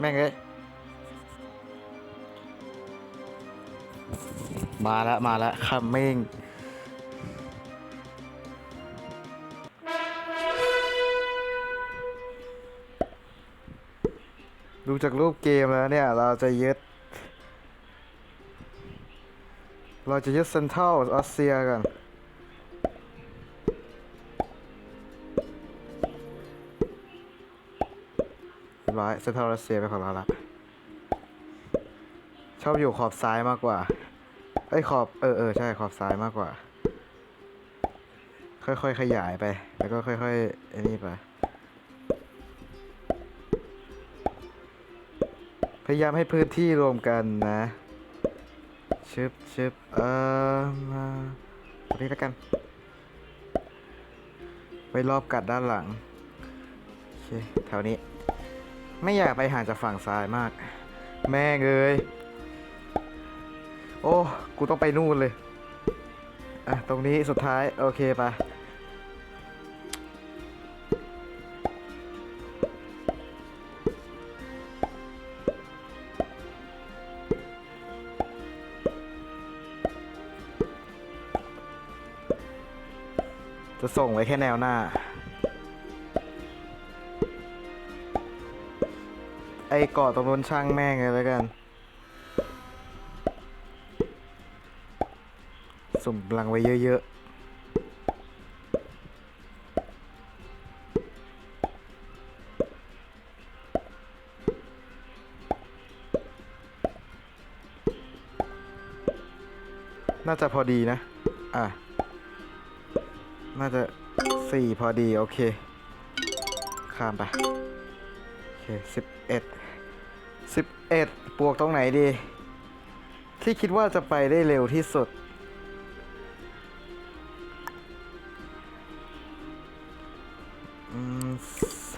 แม่งเอ้ยมาแล้วมาแล้วคัมมิ่งดูจากรูปเกมแล้วเนี่ย เราจะยึด เราจะยึดเซนทรัลออสเซียกัน รียบร้อยเซนทรัลรัสเซียเป็นของเราละชอบอยู่ขอบซ้ายมากกว่าไอ้ขอบเออเออใช่ขอบซ้ายมากกว่า ค่อยๆขยายไป แล้วก็ค่อยๆไอ้นี่ไปพยายามให้พื้นที่รวมกันนะชึบชึบเออมาตรงนี้แล้วกัน ไปรอบกัดด้านหลัง โอเคแถวนี้ ไม่อยากไปห่างจากฝั่งซ้ายมาก แม่เอ้ยโอ้ กูต้องไปนู่นเลย อะ ตรงนี้สุดท้าย โอเคไปะจะส่งไว้แค่แนวหน้า ไอ้เกาะตรงนู้นช่างแม่งเลยแล้วกัน สุ่มพลังไว้เยอะๆ น่าจะพอดีนะ อะ น่าจะสี่พอดี โอเค ข้ามไป โอเคสิบ เอ็ดสิบเอ็ดบวกตรงไหนดี ที่คิดว่าจะไปได้เร็วที่สุด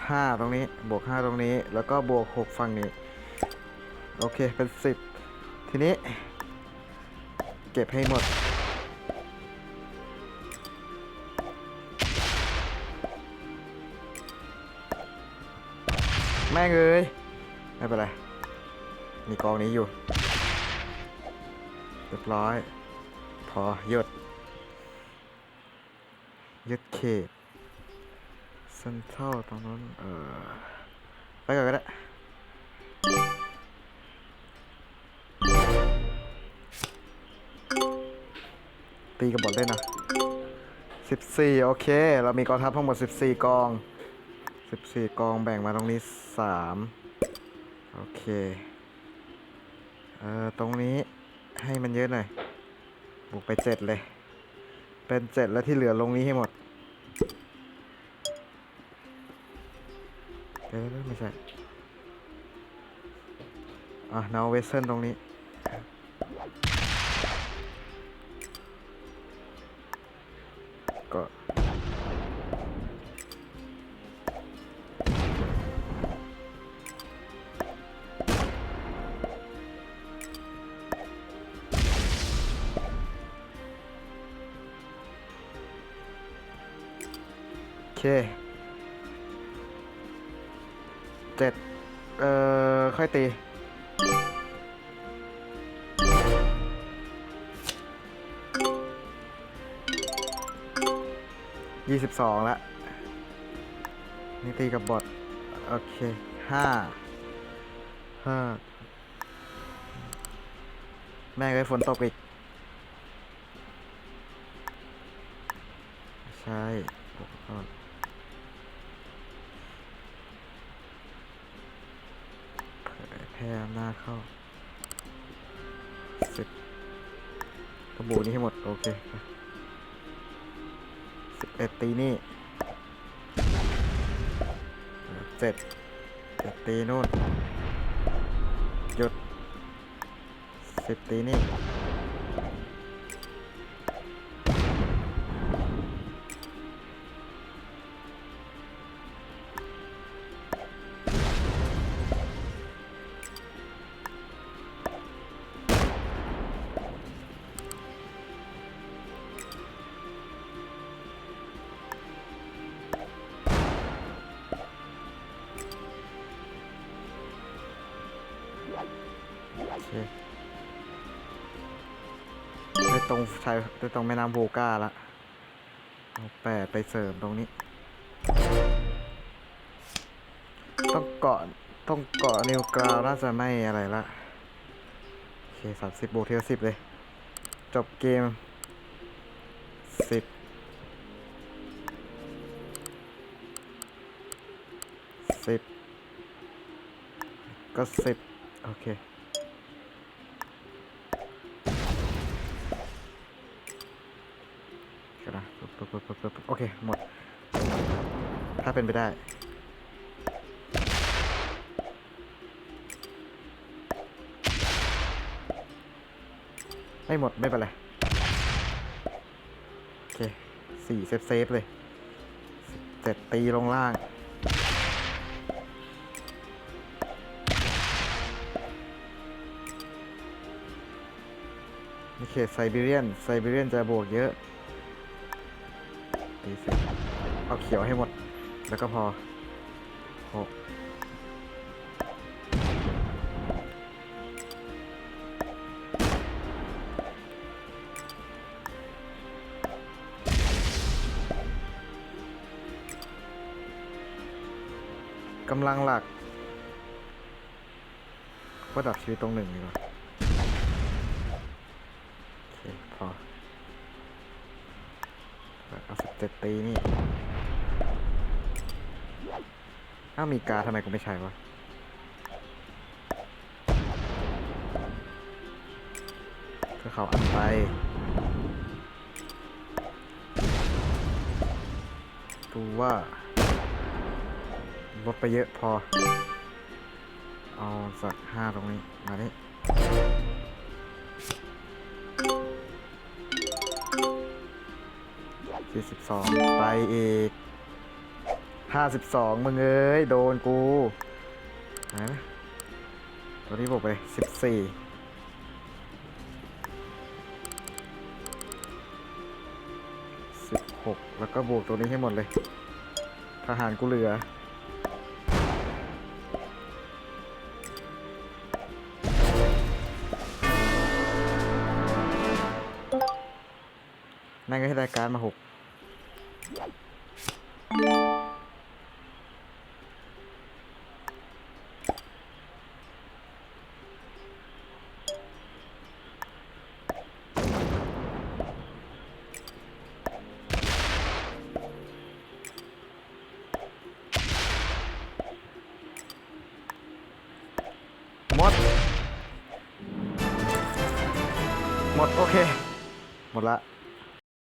ห้าตรงนี้ บวกห้าตรงนี้ แล้วก็บวกหกฝั่งนี้ โอเค เป็นสิบทีนี้ เก็บให้หมด ม่งเอ้ยไม่เป็นไร มีกองนี้อยู่เรียบร้อย พอหยุดยึดเขตเซนทรัลตรงนั้นเออไปก่อนก็ได้ตีกับบอลได้นะ14 โอเค เรามีกองทัพทั้งหมด 14 กอง 14กองแบ่งมาตรงนี้3โอเค เอ่อ ตรงนี้ให้มันเยอะหน่อย บุกไป7เลย เป็น7แล้วที่เหลือลงนี้ให้หมดเดี๋ยวไม่ใช่ อะนาวเวสเทิร์นตรงนี้ เคเจ็ดเอ่อ ค่อยตี ยี่สิบสองละนี่ตีกับบอทโอเคห้าห้าแม่งเลยฝนตกอีก ใช่บวกก่อนเผยแพร่อำนาจเข้าเสร็จกระบูนี้ให้หมด โอเคสิบเอ็ดตีนี่เจ็ดเจ็ดตีนู่นหยุดสิบตีนี่ ตรงชายได้ตรงแม่น้ำโวก้าละแปดไปเสริมตรงนี้ ต้องเกาะต้องเกาะนิวกราวน่าจะไม่อะไรละโอเคสามสิบบวกเทียวสิบเลย จบเกมสิบสิบก็สิบโอเค ปึ๊บปึ๊บปึ๊บปึ๊บโอเค หมด ถ้าเป็นไปได้ ไม่หมด ไม่เป็นไร โอเคสี่เซฟเซฟเลยเจ็ดตีลงล่างนี่เขตไซบีเรียนไซบีเรียนจะบวกเยอะ ตีสิเอาเขียวให้หมด แล้วก็พอหกกำลังหลักก็ดับชีวิตตรงหนึ่งดีกว่าโอเคพอ เอาสิบเจ็ดตีนี่อ้าวมีกาทำไมกูไม่ใช่วะเพื่อเขาอันไปดูว่าลดไปเยอะพอ เอาสักห้าตรงนี้ มานี่ สี่สิบสองไปอีกห้าสิบสองมึงเอ้ย โดนกูนะตัวนี้บอกไปสิบสี่สิบหกแล้วก็บวกตัวนี้ให้หมดเลย ทหารกูเหลือนั่งก็ให้รายการมาหก หมด หมด โอเค หมดละ